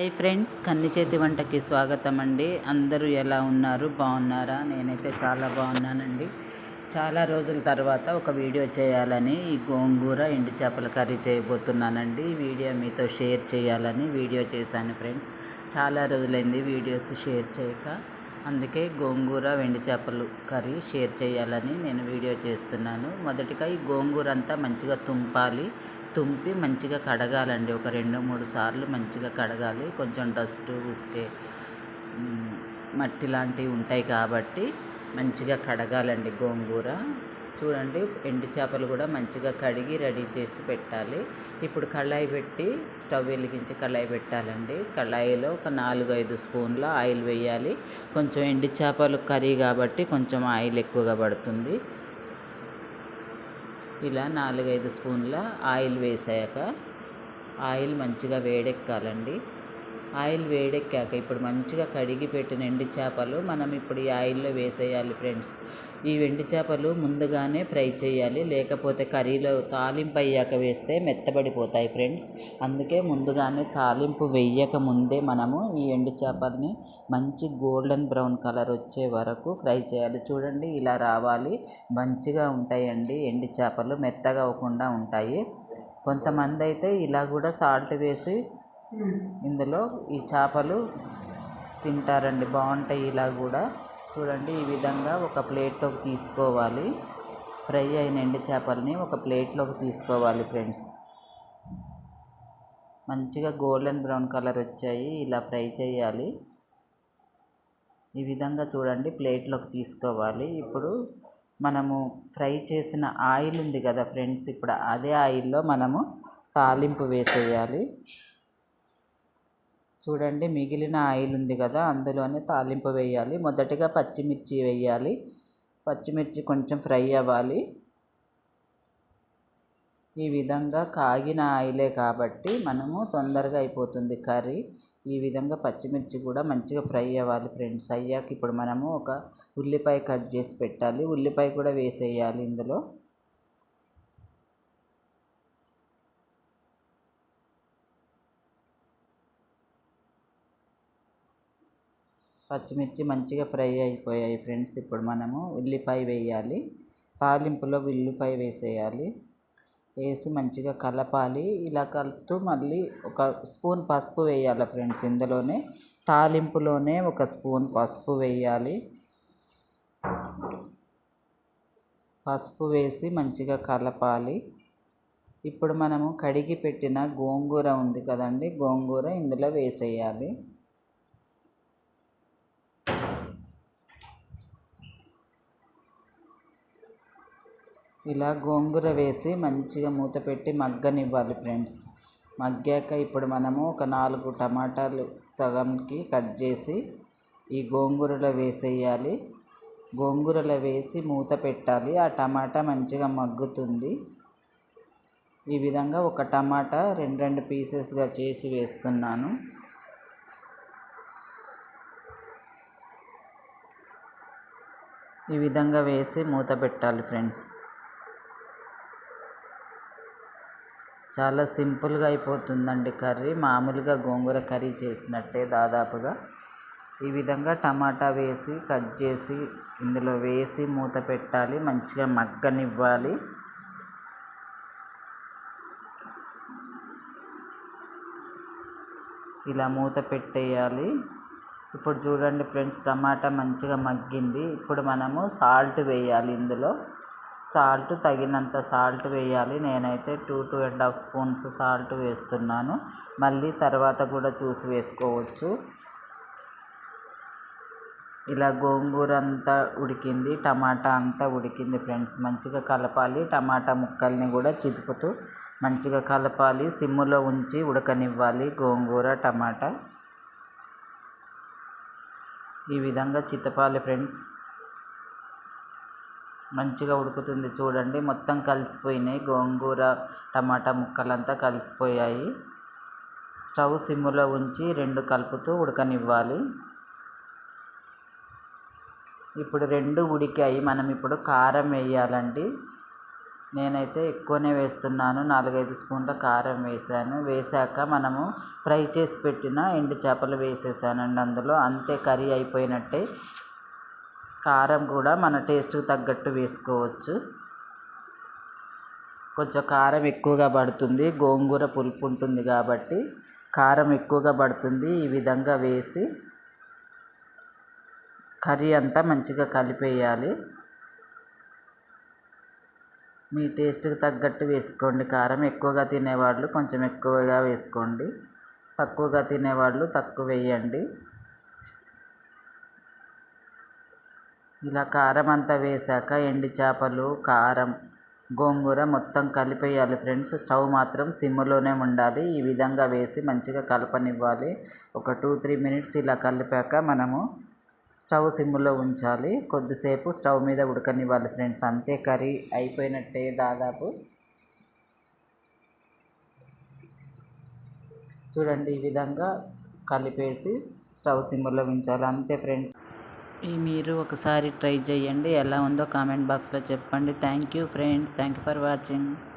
Hi friends కన్ని చేతి వంటకి స్వాగతం అండి అందరూ ఎలా ఉన్నారు? బాగున్నారా? నేనైతే చాలా బాగున్నానండి. చాలా రోజుల తర్వాత ఒక వీడియో చేయాలని ఈ గోంగూర ఎండు చేపల కర్రీ చేయబోతున్నానండి. ఈ వీడియో మీతో షేర్ చేయాలని వీడియో చేశాను ఫ్రెండ్స్. చాలా రోజులైంది వీడియోస్ షేర్ చేయక. అందుకే గోంగూర వెండి చేపలు కర్రీ షేర్ చేయాలని నేను వీడియో చేస్తున్నాను. మొదటిగా ఈ గోంగూర అంతా మంచిగా తుంపాలి. తుంపి మంచిగా కడగాలండి. ఒక రెండు మూడు సార్లు మంచిగా కడగాలి. కొంచెం డస్ట్ ఉసికే మట్టి లాంటివి ఉంటాయి కాబట్టి మంచిగా కడగాలండి గోంగూర. చూడండి ఎండు చేపలు కూడా మంచిగా కడిగి రెడీ చేసి పెట్టాలి. ఇప్పుడు కళాయి పెట్టి స్టవ్ వెలిగించి కళాయి పెట్టాలండి. కళాయిలో ఒక నాలుగు ఐదు స్పూన్ల ఆయిల్ వేయాలి. కొంచెం ఎండు చేపలు కర్రీ కాబట్టి కొంచెం ఆయిల్ ఎక్కువగా పడుతుంది. ఇలా నాలుగైదు స్పూన్ల ఆయిల్ వేసాక ఆయిల్ మంచిగా వేడెక్కాలండి. ఆయిల్ వేడెక్కాక ఇప్పుడు మంచిగా కడిగి పెట్టిన ఎండు చేపలు మనం ఇప్పుడు ఈ ఆయిల్లో వేసేయాలి ఫ్రెండ్స్. ఈ ఎండు చేపలు ముందుగానే ఫ్రై చేయాలి. లేకపోతే కర్రీలో తాలింపు అయ్యాక వేస్తే మెత్తబడిపోతాయి ఫ్రెండ్స్. అందుకే ముందుగానే తాలింపు వేయక ముందే మనము ఈ ఎండు చేపల్ని మంచి గోల్డెన్ బ్రౌన్ కలర్ వచ్చే వరకు ఫ్రై చేయాలి. చూడండి ఇలా రావాలి. మంచిగా ఉంటాయండి ఎండు చేపలు. మెత్తగా అవ్వకుండా ఉంటాయి. కొంతమంది అయితే ఇలా కూడా సాల్ట్ వేసి ఇందులో ఈ చేపలు తింటారండి. బాగుంటాయి ఇలా కూడా. చూడండి ఈ విధంగా ఒక ప్లేట్లోకి తీసుకోవాలి. ఫ్రై అయిన ఎండి చేపల్ని ఒక ప్లేట్లోకి తీసుకోవాలి ఫ్రెండ్స్. మంచిగా గోల్డెన్ బ్రౌన్ కలర్ వచ్చాయి. ఇలా ఫ్రై చేయాలి. ఈ విధంగా చూడండి ప్లేట్లోకి తీసుకోవాలి. ఇప్పుడు మనము ఫ్రై చేసిన ఆయిల్ ఉంది కదా ఫ్రెండ్స్ ఇప్పుడు అదే ఆయిల్లో మనము తాలింపు వేసేయాలి. చూడండి మిగిలిన ఆయిల్ ఉంది కదా అందులోనే తాలింపు వేయాలి. మొదటగా పచ్చిమిర్చి వేయాలి. పచ్చిమిర్చి కొంచెం ఫ్రై అవ్వాలి. ఈ విధంగా కాగిన ఆయిలే కాబట్టి మనము తొందరగా అయిపోతుంది కర్రీ. ఈ విధంగా పచ్చిమిర్చి కూడా మంచిగా ఫ్రై అవ్వాలి ఫ్రెండ్స్. అయ్యాక ఇప్పుడు మనము ఒక ఉల్లిపాయ కట్ చేసి పెట్టాలి. ఉల్లిపాయ కూడా వేసేయాలి ఇందులో. పచ్చిమిర్చి మంచిగా ఫ్రై అయిపోయాయి ఫ్రెండ్స్. ఇప్పుడు మనము ఉల్లిపాయ వేయాలి. తాలింపులో ఉల్లిపాయ వేసేయాలి. వేసి మంచిగా కలపాలి. ఇలా కలుపుతూ మళ్ళీ ఒక స్పూన్ పసుపు వేయాలి ఫ్రెండ్స్ ఇందులోనే. తాలింపులోనే ఒక స్పూన్ పసుపు వేయాలి. పసుపు వేసి మంచిగా కలపాలి. ఇప్పుడు మనము కడిగి పెట్టిన గోంగూర ఉంది కదండి గోంగూర ఇందులో వేసేయాలి. ఇలా గోంగూర వేసి మంచిగా మూత పెట్టి మగ్గనివ్వాలి ఫ్రెండ్స్. మగ్గాక ఇప్పుడు మనము ఒక నాలుగు టమాటాలు సగంకి కట్ చేసి ఈ గోంగూరలో వేసేయాలి. గోంగూరలో వేసి మూత పెట్టాలి. ఆ టమాటా మంచిగా మగ్గుతుంది. ఈ విధంగా ఒక టమాటా రెండు రెండు పీసెస్గా చేసి వేస్తున్నాను. ఈ విధంగా వేసి మూత పెట్టాలి ఫ్రెండ్స్. చాలా సింపుల్గా అయిపోతుందండి కర్రీ. మామూలుగా గోంగూర కర్రీ చేసినట్టే దాదాపుగా. ఈ విధంగా టమాటా వేసి కట్ చేసి ఇందులో వేసి మూత పెట్టాలి. మంచిగా మగ్గనివ్వాలి. ఇలా మూత పెట్టేయాలి. ఇప్పుడు చూడండి ఫ్రెండ్స్ టమాటా మంచిగా మగ్గింది. ఇప్పుడు మనము సాల్ట్ వేయాలి ఇందులో. సాల్ట్ తగినంత సాల్ట్ వేయాలి. నేనైతే two two and half spoons salt వేస్తున్నాను. మళ్ళీ తర్వాత కూడా చూసి వేసుకోవచ్చు. ఇలా గోంగూర అంతా ఉడికింది టమాటా అంతా ఉడికింది ఫ్రెండ్స్. మంచిగా కలపాలి. టమాటా ముక్కల్ని కూడా చితుకుతూ మంచిగా కలపాలి. సిమ్ములో ఉంచి ఉడకనివ్వాలి గోంగూర టమాటా. ఈ విధంగా చితపాలి ఫ్రెండ్స్. మంచిగా ఉడుకుతుంది. చూడండి మొత్తం కలిసిపోయినాయి. గోంగూర టమాటా ముక్కలంతా కలిసిపోయాయి. స్టవ్ సిమ్ములో ఉంచి రెండు కలుపుతూ ఉడకనివ్వాలి. ఇప్పుడు రెండు ఉడికాయి. మనం ఇప్పుడు కారం వేయాలండి. నేనైతే ఎక్కువనే వేస్తున్నాను. నాలుగైదు స్పూన్ల కారం వేసాను వేసాక మనము ఫ్రై చేసి పెట్టిన ఎండు చేపలు వేసేసానండి అందులో. అంతే కర్రీ అయిపోయినట్టే. కారం కూడా మన టేస్ట్కి తగ్గట్టు వేసుకోవచ్చు. కొంచెం కారం ఎక్కువగా పడుతుంది గోంగూర పులుపు ఉంటుంది కాబట్టి కారం ఎక్కువగా పడుతుంది ఈ విధంగా వేసి కర్రీ అంతా మంచిగా కలిపేయాలి. మీ టేస్ట్కి తగ్గట్టు వేసుకోండి. కారం ఎక్కువగా తినేవాళ్ళు కొంచెం ఎక్కువగా వేసుకోండి. తక్కువగా తినేవాళ్ళు తక్కువ వేయండి. ఇలా కారం అంతా వేసాక ఎండు చేపలు కారం గోంగూర మొత్తం కలిపేయాలి ఫ్రెండ్స్. స్టవ్ మాత్రం సిమ్లోనే ఉండాలి. ఈ విధంగా వేసి మంచిగా కలపనివ్వాలి. ఒక టూ త్రీ మినిట్స్ ఇలా కలిపాక మనము స్టవ్ సిమ్లో ఉంచాలి. కొద్దిసేపు స్టవ్ మీద ఉడకనివ్వాలి ఫ్రెండ్స్. అంతే కర్రీ అయిపోయినట్టే దాదాపు. చూడండి ఈ విధంగా కలిపేసి స్టవ్ సిమ్లో ఉంచాలి. అంతే ఫ్రెండ్స్. మీరు ఒకసారి ట్రై చేయండి. ఎలా ఉందో కామెంట్ బాక్స్లో చెప్పండి. Thank you friends. Thank you for watching.